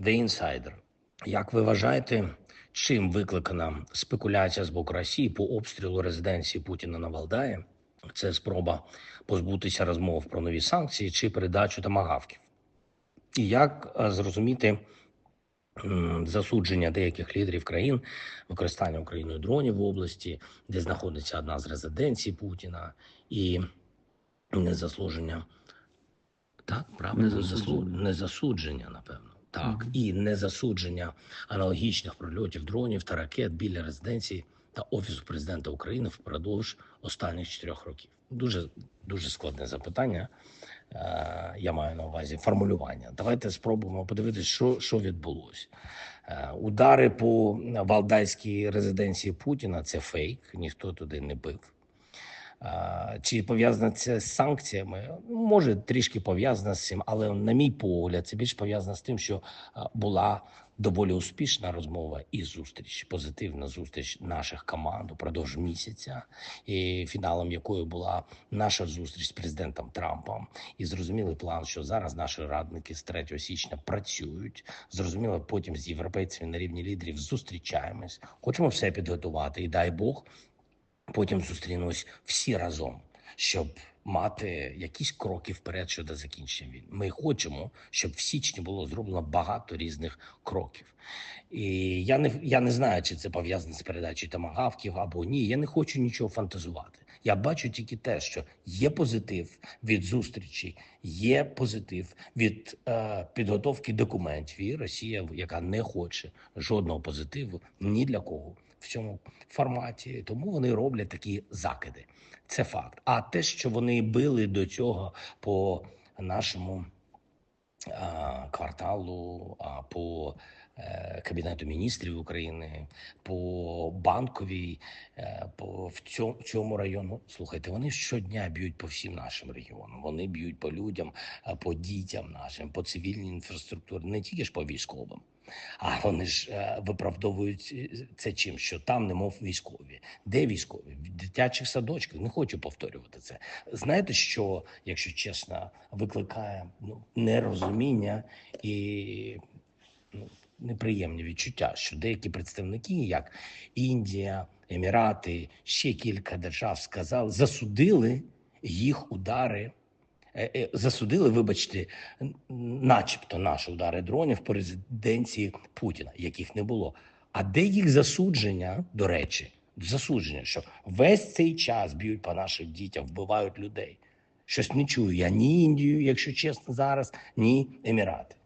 The Insider. Як ви вважаєте, чим викликана спекуляція з боку Росії по обстрілу резиденції Путіна на Валдаї? Це спроба позбутися розмов про нові санкції чи передачу тамагавків. І як е, зрозуміти засудження деяких лідерів країн використання Україною дронів в області, де знаходиться одна з резиденцій Путіна, і незаслуження так, правильно, Незасудження. незасудження, напевно. Так, і незасудження аналогічних прильотів дронів та ракет біля резиденції та офісу президента України впродовж останніх чотирьох років. Дуже дуже складне запитання. Е, я маю на увазі формулювання. Давайте спробуємо подивитися, що, що відбулося. Е, удари по валдайській резиденції Путіна це фейк, ніхто туди не бив. Чи пов'язано це з санкціями? Може, трішки пов'язано з цим, але на мій погляд, це більш пов'язано з тим, що була доволі успішна розмова і зустріч, позитивна зустріч наших команд упродовж місяця, і фіналом якої була наша зустріч з президентом Трампом. І зрозумілий план, що зараз наші радники з 3 січня працюють. Зрозуміло, потім з європейцями на рівні лідерів зустрічаємось. Хочемо все підготувати, і дай Бог потім зустрінемось всі разом, щоб мати якісь кроки вперед щодо закінчення війни. Ми хочемо, щоб в січні було зроблено багато різних кроків. І я не я не знаю, чи це пов'язано з передачею тамагавків або ні. Я не хочу нічого фантазувати. Я бачу тільки те, що є позитив від зустрічей, є позитив від е, підготовки документів. І Росія, яка не хоче жодного позитиву ні для кого в цьому форматі, тому вони роблять такі закиди. Це факт. А те, що вони били до цього по нашому а, кварталу, а по Кабінету міністрів України, по банковій, е, по в цьому, цьому району. Слухайте, вони щодня б'ють по всім нашим регіонам. Вони б'ють по людям, по дітям нашим, по цивільній інфраструктурі, не тільки ж по військовим. А вони ж е, виправдовують е, це чим? Що там немов військові. Де військові? В дитячих садочках. Не хочу повторювати це. Знаєте, що, якщо чесно, викликає ну, нерозуміння і ну, неприємні відчуття, що деякі представники, як Індія, Емірати, ще кілька держав сказали, засудили їх удари. е, е, Засудили, вибачте, начебто наші удари дронів по резиденції Путіна, яких не було. А де їх засудження, до речі, засудження, що весь цей час б'ють по наших дітях, вбивають людей. Щось не чую. Я ні Індію, якщо чесно, зараз, ні Емірати.